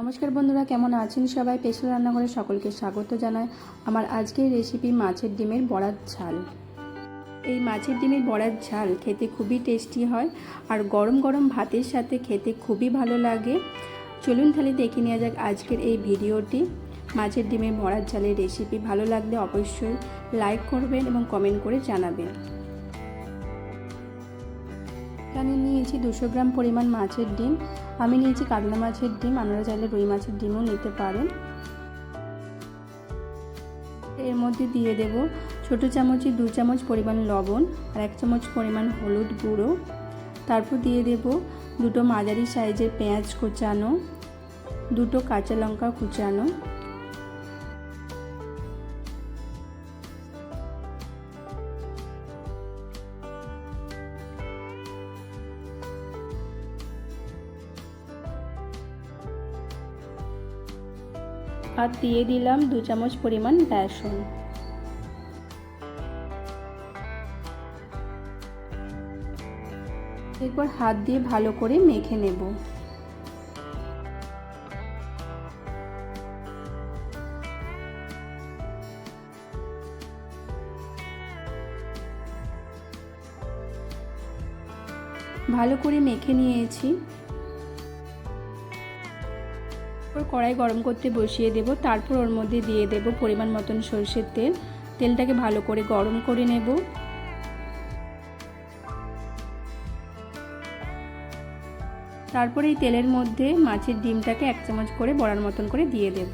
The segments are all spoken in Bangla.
নমস্কার বন্ধুরা, কেমন আছেন সবাই? পেশাল রান্নাঘরে সকলকে স্বাগত জানায় আমার আজকের রেসিপি মাছের ডিমের বড়ার ঝাল। এই মাছের ডিমের বড়ার ঝাল খেতে খুবই টেস্টি হয় আর গরম গরম ভাতের সাথে খেতে খুবই ভালো লাগে। চলুন তাহলে দেখে নেওয়া যাক আজকের এই ভিডিওটি। মাছের ডিমের বড়ার ঝালের রেসিপি ভালো লাগলে অবশ্যই লাইক করবেন এবং কমেন্ট করে জানাবেন। এখানে নিয়েছি দুশো গ্রাম পরিমাণ মাছের ডিম। আমি নিয়েছি কাতলা মাছের ডিম, আপনারা চাইলে রুই মাছের ডিমও নিতে পারেন। এর মধ্যে দিয়ে দেব ছোট চামচে দু চামচ পরিমাণ লবণ আর এক চামচ পরিমাণ হলুদ গুঁড়ো। তারপর দিয়ে দেব দুটো মাঝারি সাইজের পেঁয়াজ কুচানো, দুটো কাঁচা লঙ্কা কুচানো। আর দিয়ে দিলাম দু চামচ পরিমাণ বেসন। এরপর হাত দিয়ে ভালো করে মেখে নেব। ভালো করে মেখে নিয়েছি। তারপর কড়াই গরম করতে বসিয়ে দেব। তারপর ওর মধ্যে দিয়ে দেব পরিমাণ মতন সর্ষের তেল। তেলটাকে ভালো করে গরম করে নেব। তারপর এই তেলের মধ্যে মাছের ডিমটাকে এক চামচ করে বড়ার মতন করে দিয়ে দেব।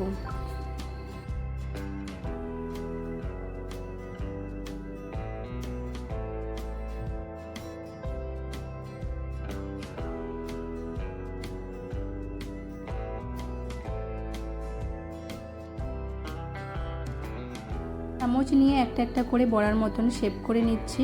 চামচ নিয়ে একটা একটা করে বড়ার মতন শেপ করে নিচ্ছি।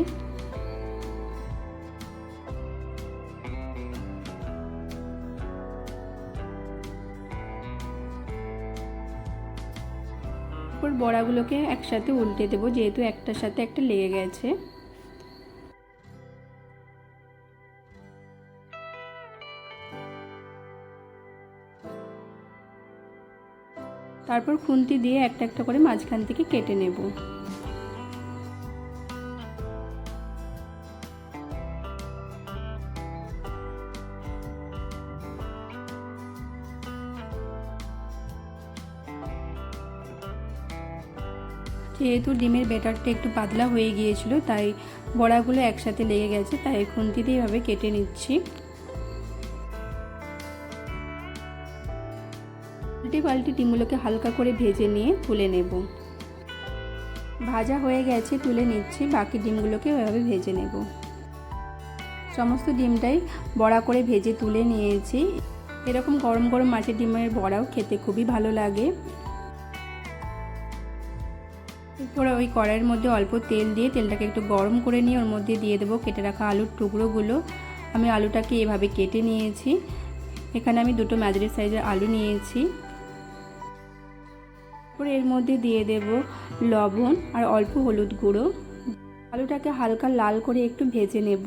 বড়াগুলোকে একসাথে উল্টে দেবো, যেহেতু একটার সাথে একটা লেগে গেছে। তারপর খুন্তি দিয়ে একটা একটা করে মাঝখান থেকে কেটে নেব। যেহেতু ডিমের ব্যাটারটা একটু পাতলা হয়ে গিয়েছিল, তাই বড়াগুলো একসাথে লেগে গেছে, তাই খুন্তি দিয়ে এভাবে কেটে নিচ্ছি। পাল্টে ডিমগুলোকে হালকা করে ভেজে নিয়ে তুলে নেব। ভাজা হয়ে গেছে, তুলে নিচ্ছি। বাকি ডিমগুলোকে এভাবে ভেজে নেব। সমস্ত ডিমটাই বড়া করে ভেজে তুলে নিয়েছি। এরকম গরম গরম মাছের ডিমের বড়াও খেতে খুবই ভালো লাগে। এরপরে ওই কড়াইয়ের মধ্যে অল্প তেল দিয়ে তেলটাকে একটু গরম করে নিয়ে ওর মধ্যে দিয়ে দেবো কেটে রাখা আলুর টুকরোগুলো। আমি আলুটাকে এভাবে কেটে নিয়েছি। এখানে আমি দুটো মাঝারি সাইজের আলু নিয়েছি। তারপরে এর মধ্যে দিয়ে দেব লবণ আর অল্প হলুদ গুঁড়ো। আলুটাকে হালকা লাল করে একটু ভেজে নেব।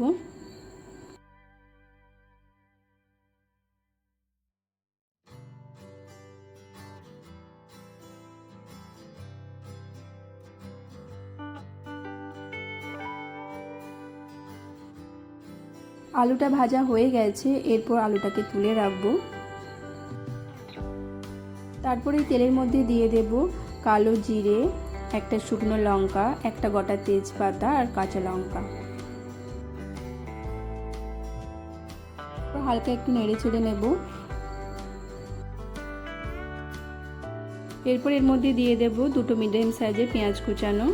আলুটা ভাজা হয়ে গেছে, এরপর আলুটাকে তুলে রাখব। তারপরে তেলের মধ্যে দিয়ে দেব কালো জিরে, একটা শুকনো লঙ্কা, একটা গোটা তেজপাতা আর কাঁচা লঙ্কা। হালকা একটু নেড়ে চেড়ে নেব। এরপর এর মধ্যে দিয়ে দেব দুটো মিডিয়াম সাইজের পেঁয়াজ কুচানো।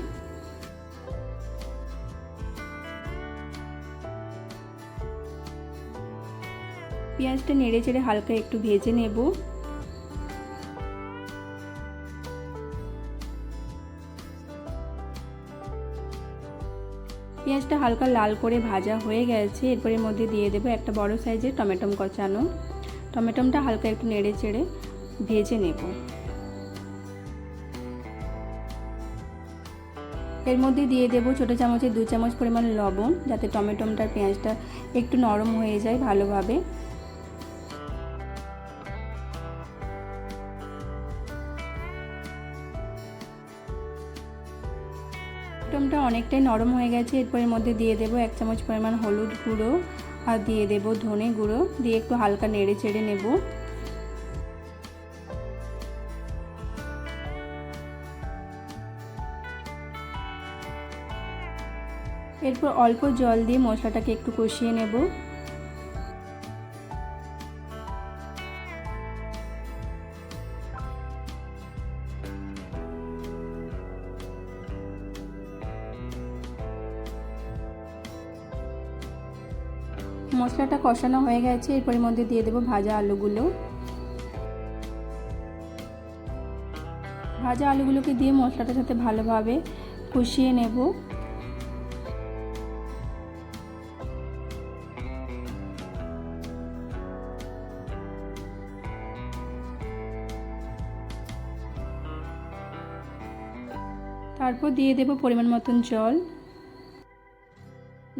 পেঁয়াজটা নেড়ে চেড়ে হালকা একটু ভেজে নেব। পেঁয়াজটা হালকা লাল করে ভাজা হয়ে গেছে। এরপরে মধ্যে দিয়ে দেবো একটা বড় সাইজের টমেটম কচানো। টমেটমটা হালকা একটু নেড়ে চেড়ে ভেজে নেব। এর মধ্যে দিয়ে দেবো ছোটো চামচে দু চামচ পরিমাণ লবণ, যাতে টমেটোমটার পেঁয়াজটা একটু নরম হয়ে যায় ভালোভাবে। অনেকটাই নরম হয়ে গেছে। এরপর এর মধ্যে দিয়ে দেবো এক চামচ পরিমাণ হলুদ গুঁড়ো আর দিয়ে দেব ধনে গুঁড়ো। দিয়ে একটু হালকা নেড়ে চেড়ে নেব। এরপর অল্প জল দিয়ে মশলাটাকে একটু কষিয়ে নেব। মশলাটা কষানো হয়ে গেছে এরপরের মধ্যে দিয়ে দেবো ভাজা আলুগুলো। ভাজা আলুগুলোকে দিয়ে মশলাটার সাথে ভালোভাবে কষিয়ে নেব। তারপর দিয়ে দেব পরিমাণ মতন জল।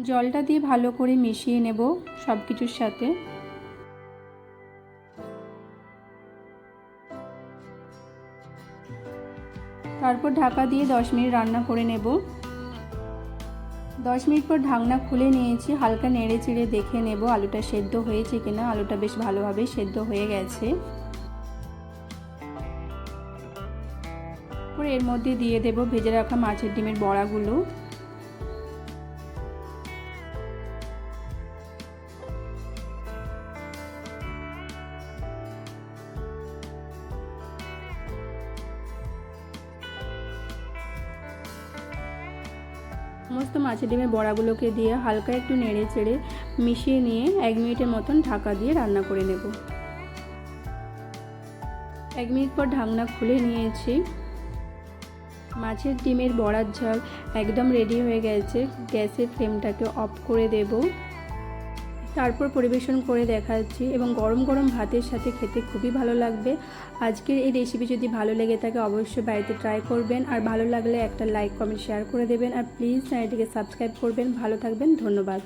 জলটা দিয়ে ভালো করে মিশিয়ে নেব সব কিছুর সাথে। তারপর ঢাকা দিয়ে দশ মিনিট রান্না করে নেব। দশ মিনিট পর ঢাকনা খুলে নিয়েছি, হালকা নেড়ে চেড়ে দেখে নেব আলুটা সেদ্ধ হয়েছে কিনা। আলুটা বেশ ভালোভাবে সেদ্ধ হয়ে গেছে। এর মধ্যে দিয়ে দেব ভেজে রাখা মাছের ডিমের বড়াগুলো। সমস্ত মাছের ডিমের বড়াগুলোকে দিয়ে হালকা একটু নেড়ে চেড়ে মিশিয়ে নিয়ে এক মিনিটের মতন ঢাকা দিয়ে রান্না করে নেব। এক মিনিট পর ঢাকনা খুলে নিয়েছি। মাছের ডিমের বড়ার ঝাল একদম রেডি হয়ে গেছে। গ্যাসের ফ্লেমটাকে অফ করে দেব। তারপর পরিবেশন করে দেখাচ্ছি এবং গরম গরম ভাতের সাথে খেতে খুবই ভালো লাগবে। আজকের এই রেসিপি যদি ভালো লেগে থাকে অবশ্যই বাড়িতে ট্রাই করবেন। আর ভালো লাগলে একটা লাইক কমেন্ট শেয়ার করে দেবেন। আর প্লিজ চ্যানেলটিকে সাবস্ক্রাইব করবেন। ভালো থাকবেন। ধন্যবাদ।